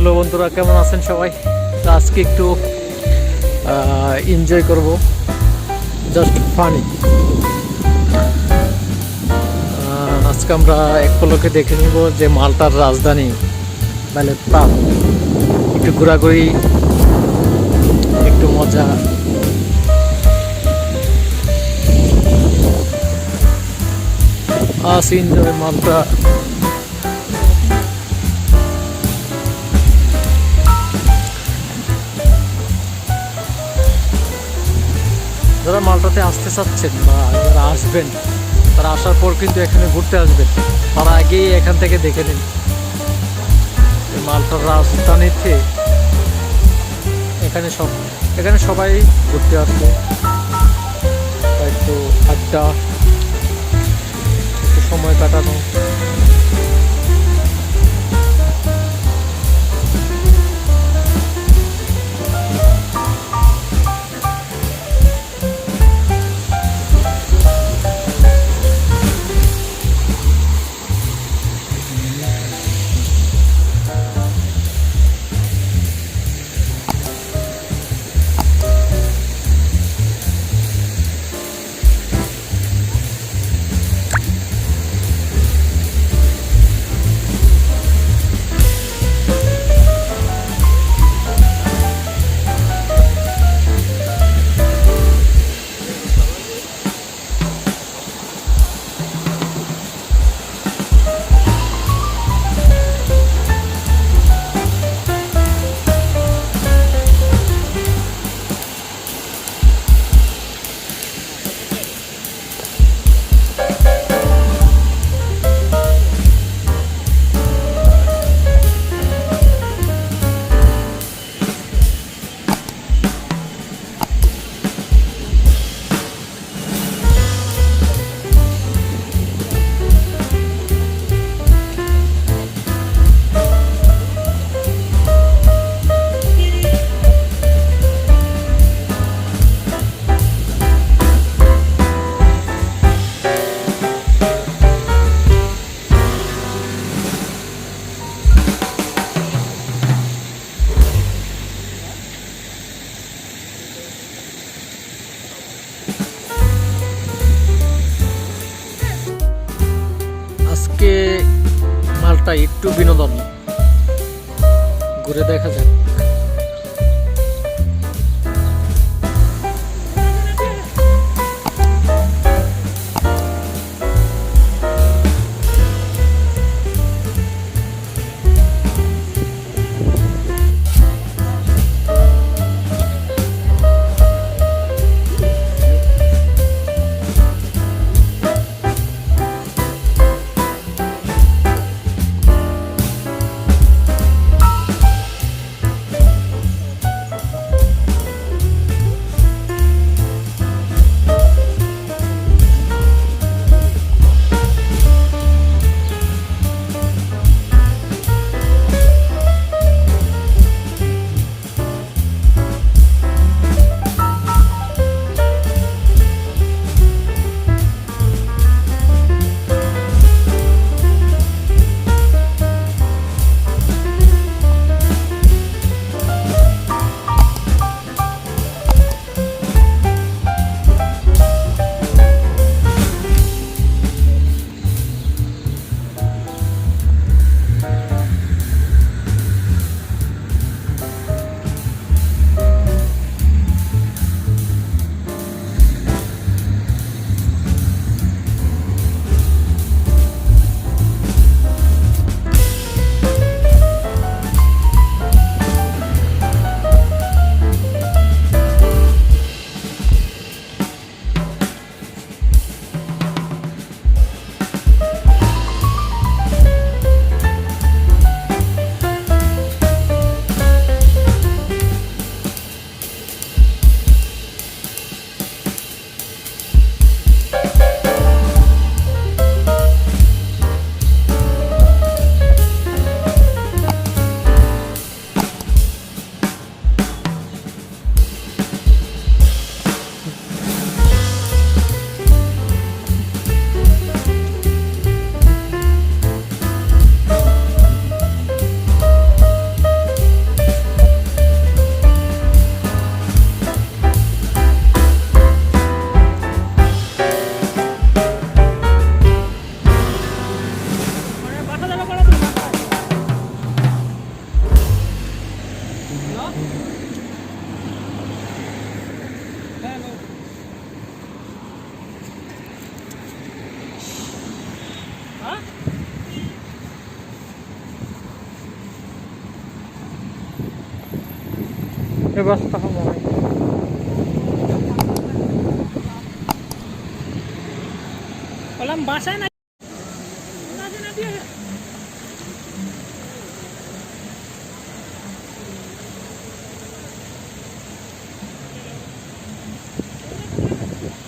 Hello বন্ধুরা, কেমন আছেন সবাই? আজকে একটু এনজয় করব। জাস্ট ফানি আজকে আমরা এক পলকে দেখে নিব যে মালটার রাজধানী মানে প্রাণ। একটু ঘোরাঘুরি, একটু মজা। আস এনজয় মালটা। যারা মালটাতে আসতে চাচ্ছেন বা যারা আসবেন, তারা আসার পর কিন্তু এখানে ঘুরতে আসবেন। তারা আগেই এখান থেকে দেখে নিন। মালটার রাজধানীতে এখানে সব, এখানে সবাই ঘুরতে আসবে। একটু আড্ডা, একটু সময় কাটানো। আজকে মালটা একটু বিনোদন। ঘুরে দেখা যাক। বস্তা মনে হয় বললাম বাসায় না